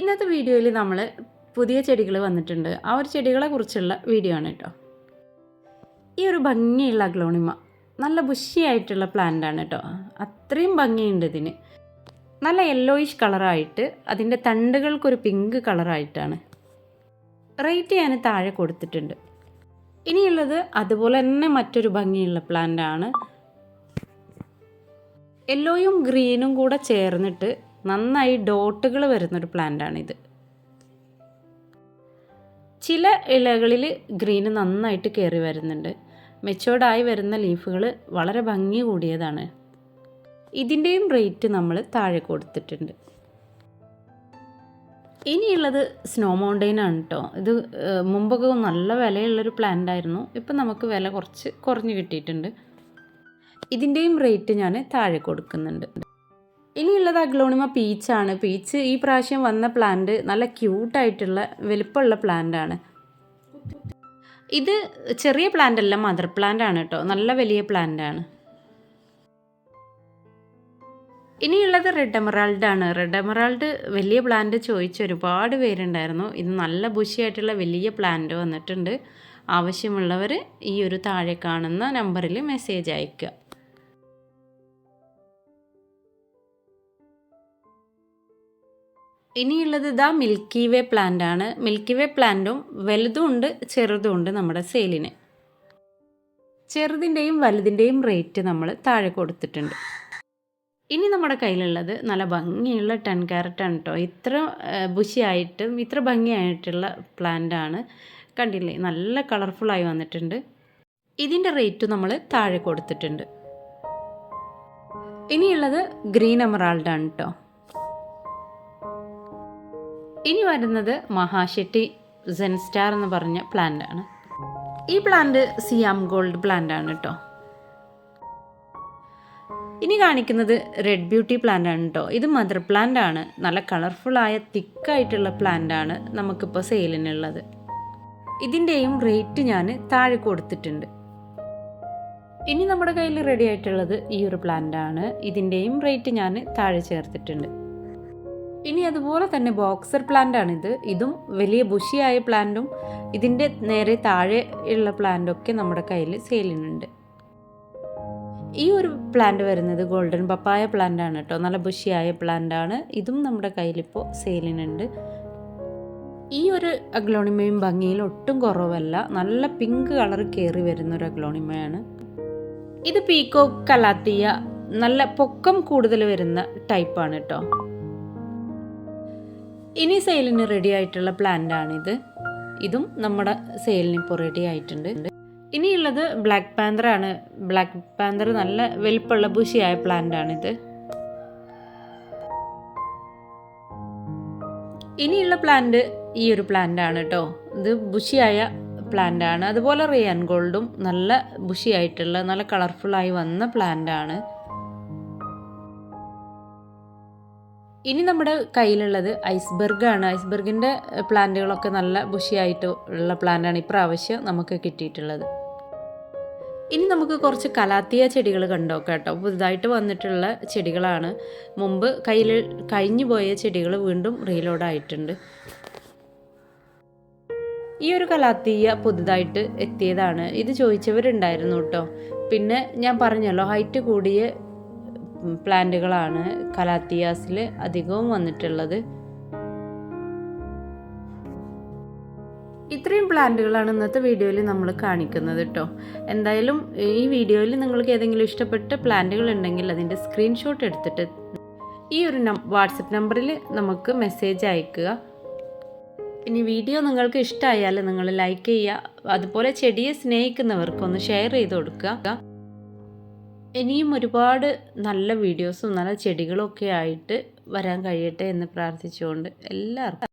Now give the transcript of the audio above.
ഇന്നത്തെ വീഡിയോയിൽ നമ്മൾ പുതിയ ചെടികൾ വന്നിട്ടുണ്ട്. ആ ഒരു ചെടികളെ കുറിച്ചുള്ള വീഡിയോ ആണ് കേട്ടോ. ഈ ഒരു ഭംഗിയുള്ള അഗ്ലോണിമ നല്ല ബുഷിയായിട്ടുള്ള പ്ലാന്റ് ആണ് കേട്ടോ. അത്രയും ഭംഗിയുണ്ട് ഇതിന്. നല്ല യെല്ലോയിഷ് കളറായിട്ട് അതിന്റെ തണ്ടുകൾക്കൊരു പിങ്ക് കളറായിട്ടാണ് റേറ്റ് ഞാൻ താഴെ കൊടുത്തിട്ടുണ്ട്. ഇനിയുള്ളത് അതുപോലെ തന്നെ മറ്റൊരു ഭംഗിയുള്ള പ്ലാന്റ് ആണ്. യെല്ലോയും ഗ്രീനും കൂടെ ചേർന്നിട്ട് നന്നായി ഡോട്ടുകൾ വരുന്നൊരു പ്ലാന്റാണിത്. ചില ഇലകളിൽ ഗ്രീന് നന്നായിട്ട് കയറി വരുന്നുണ്ട്. മെച്ചോർഡായി വരുന്ന ലീഫുകൾ വളരെ ഭംഗി കൂടിയതാണ്. ഇതിന്റെയും റേറ്റ് നമ്മൾ താഴെ കൊടുത്തിട്ടുണ്ട്. ഇനിയുള്ളത് സ്നോ മൗണ്ടെയിൻ ആണ് കേട്ടോ ഇത് മുമ്പൊക്കെ നല്ല വിലയുള്ളൊരു പ്ലാന്റ് ആയിരുന്നു. ഇപ്പം നമുക്ക് വില കുറച്ച് കുറഞ്ഞു കിട്ടിയിട്ടുണ്ട്. ഇതിന്റെയും റേറ്റ് ഞാൻ താഴെ കൊടുക്കുന്നുണ്ട്. ഇനിയുള്ളത് അഗ്ലോണിമ പീച്ചാണ്. പീച്ച് ഈ പ്രാവശ്യം വന്ന പ്ലാന്റ് നല്ല ക്യൂട്ടായിട്ടുള്ള വലിപ്പമുള്ള പ്ലാന്റ് ആണ് ഇത് ചെറിയ പ്ലാന്റ് അല്ല മദർ പ്ലാന്റ് ആണ് കേട്ടോ നല്ല വലിയ പ്ലാന്റ് ആണ് ഇനിയുള്ളത് റെഡ് എമറാൾഡ് ആണ് റെഡ് എമറാൾഡ് വലിയ പ്ലാന്റ് ചോദിച്ച ഒരുപാട് പേരുണ്ടായിരുന്നു. ഇത് നല്ല ബുഷിയായിട്ടുള്ള വലിയ പ്ലാന്റ് വന്നിട്ടുണ്ട്. ആവശ്യമുള്ളവർ ഈ ഒരു താഴെ കാണുന്ന നമ്പറിൽ മെസ്സേജ് അയയ്ക്കുക. ഇനിയുള്ളത് ഇതാ മിൽക്കി വേ പ്ലാന്റ് ആണ്. മിൽക്കി വേ പ്ലാന്റും വലുതും ഉണ്ട് ചെറുതും ഉണ്ട് നമ്മുടെ സെയിലിന് ചെറുതിന്റെയും വലുതിന്റെയും റേറ്റ് നമ്മൾ താഴെ കൊടുത്തിട്ടുണ്ട്. ഇനി നമ്മുടെ കയ്യിലുള്ളത് നല്ല ഭംഗിയുള്ള ടെൻ ക്യാരറ്റാണ് കേട്ടോ ഇത്ര ബുഷിയായിട്ടും ഇത്ര ഭംഗിയായിട്ടുള്ള പ്ലാന്റ് ആണ്. കണ്ടില്ലേ? നല്ല കളർഫുള്ളായി വന്നിട്ടുണ്ട്. ഇതിന്റെ റേറ്റ് നമ്മൾ താഴെ കൊടുത്തിട്ടുണ്ട്. ഇനിയുള്ളത് ഗ്രീൻ എമറാൾഡ് ആണ് കേട്ടോ ഇനി വരുന്നത് മഹാശെട്ടി സെൻസ്റ്റാർ എന്ന് പറഞ്ഞ പ്ലാന്റ് ആണ്. ഈ പ്ലാന്റ് സിയാം ഗോൾഡ് പ്ലാന്റ് ആണ് കേട്ടോ ഇനി കാണിക്കുന്നത് റെഡ് ബ്യൂട്ടി പ്ലാന്റ് ആണ് കേട്ടോ ഇത് മദർ പ്ലാന്റ് ആണ്. നല്ല കളർഫുള്ളായ തിക്കായിട്ടുള്ള പ്ലാന്റ് ആണ് നമുക്കിപ്പോൾ സെയിലിനുള്ളത് ഇതിന്റെയും റേറ്റ് ഞാൻ താഴെ കൊടുത്തിട്ടുണ്ട്. ഇനി നമ്മുടെ കയ്യിൽ റെഡി ആയിട്ടുള്ളത് ഈ ഒരു പ്ലാന്റ് ആണ്. ഇതിന്റെയും റേറ്റ് ഞാൻ താഴെ ചേർത്തിട്ടുണ്ട്. ഇനി അതുപോലെ തന്നെ ബോക്സർ പ്ലാന്റ് ആണിത് ഇതും വലിയ ബുഷിയായ പ്ലാന്റും ഇതിന്റെ നേരെ താഴെ ഉള്ള പ്ലാന്റൊക്കെ നമ്മുടെ കയ്യിൽ സെയിലിനുണ്ട് ഈ ഒരു പ്ലാന്റ് വരുന്നത് ഗോൾഡൻ പപ്പായ പ്ലാന്റ് ആണ് കേട്ടോ. നല്ല ബുഷിയായ പ്ലാന്റ് ആണ് ഇതും നമ്മുടെ കയ്യിലിപ്പോൾ സെയിലിനുണ്ട് ഈ ഒരു അഗ്ലോണിമയും ഭംഗിയിൽ ഒട്ടും കുറവല്ല. നല്ല പിങ്ക് കളർ കയറി വരുന്ന ഒരു അഗ്ലോണിമയാണ്. ഇത് പീക്കോ കലാത്തിയ നല്ല പൊക്കം കൂടുതൽ വരുന്ന ടൈപ്പാണ് കേട്ടോ. ഇനി സെയിലിന് റെഡി ആയിട്ടുള്ള പ്ലാന്റ് ആണിത് ഇതും. നമ്മുടെ സെയിലിന് ഇപ്പോൾ റെഡി ആയിട്ടുണ്ട്. ഇനിയുള്ളത് ബ്ലാക്ക് പാന്തർ ആണ്. ബ്ലാക്ക് പാന്തർ നല്ല വലിപ്പമുള്ള ബുഷിയായ പ്ലാന്റ് ആണിത് ഇനിയുള്ള പ്ലാന്റ് ഈ ഒരു പ്ലാന്റ് ആണ് കേട്ടോ ഇത് ബുഷിയായ പ്ലാന്റ് ആണ്. അതുപോലെ റിയാൻ ഗോൾഡും നല്ല ബുഷിയായിട്ടുള്ള നല്ല കളർഫുള്ളായി വന്ന പ്ലാന്റ് ആണ്. ഇനി നമ്മുടെ കയ്യിലുള്ളത് ഐസ്ബർഗ് ആണ് ഐസ്ബർഗിന്റെ പ്ലാന്റുകളൊക്കെ നല്ല ബുഷിയായിട്ട് ഉള്ള പ്ലാന്റാണ് ഇപ്രാവശ്യം നമുക്ക് കിട്ടിയിട്ടുള്ളത്. ഇനി നമുക്ക് കുറച്ച് കലാത്തിയ ചെടികൾ കണ്ടോ കേട്ടോ. പുതുതായിട്ട് വന്നിട്ടുള്ള ചെടികളാണ്. മുമ്പ് കയ്യിൽ കഴിഞ്ഞു പോയ ചെടികൾ വീണ്ടും റീലോഡ് ആയിട്ടുണ്ട് ഈ ഒരു കലാത്തീയ പുതുതായിട്ട് എത്തിയതാണ്. ഇത് ചോദിച്ചവരുണ്ടായിരുന്നു കേട്ടോ. പിന്നെ ഞാൻ പറഞ്ഞല്ലോ ഹൈറ്റ് കൂടിയ പ്ലാന്റുകളാണ് കലാത്തിയാസിൽ അധികവും വന്നിട്ടുള്ളത്. ഇത്രയും പ്ലാന്റുകളാണ് ഇന്നത്തെ വീഡിയോയിൽ നമ്മൾ കാണിക്കുന്നത് കേട്ടോ എന്തായാലും ഈ വീഡിയോയിൽ നിങ്ങൾക്ക് ഏതെങ്കിലും ഇഷ്ടപ്പെട്ട പ്ലാന്റുകൾ ഉണ്ടെങ്കിൽ അതിന്റെ സ്ക്രീൻഷോട്ട് എടുത്തിട്ട് ഈ ഒരു വാട്സപ്പ് നമ്പറിൽ നമുക്ക് മെസ്സേജ് അയക്കുക. ഇനി വീഡിയോ നിങ്ങൾക്ക് ഇഷ്ടമായാൽ നിങ്ങൾ ലൈക്ക് ചെയ്യുക. അതുപോലെ ചെടിയെ സ്നേഹിക്കുന്നവർക്കൊന്ന് ഷെയർ ചെയ്ത് കൊടുക്കുക. ഇനിയും ഒരുപാട് നല്ല വീഡിയോസും നല്ല ചെടികളൊക്കെ ആയിട്ട് വരാൻ കഴിയട്ടെ എന്ന് പ്രാർത്ഥിച്ചുകൊണ്ട് എല്ലാവർക്കും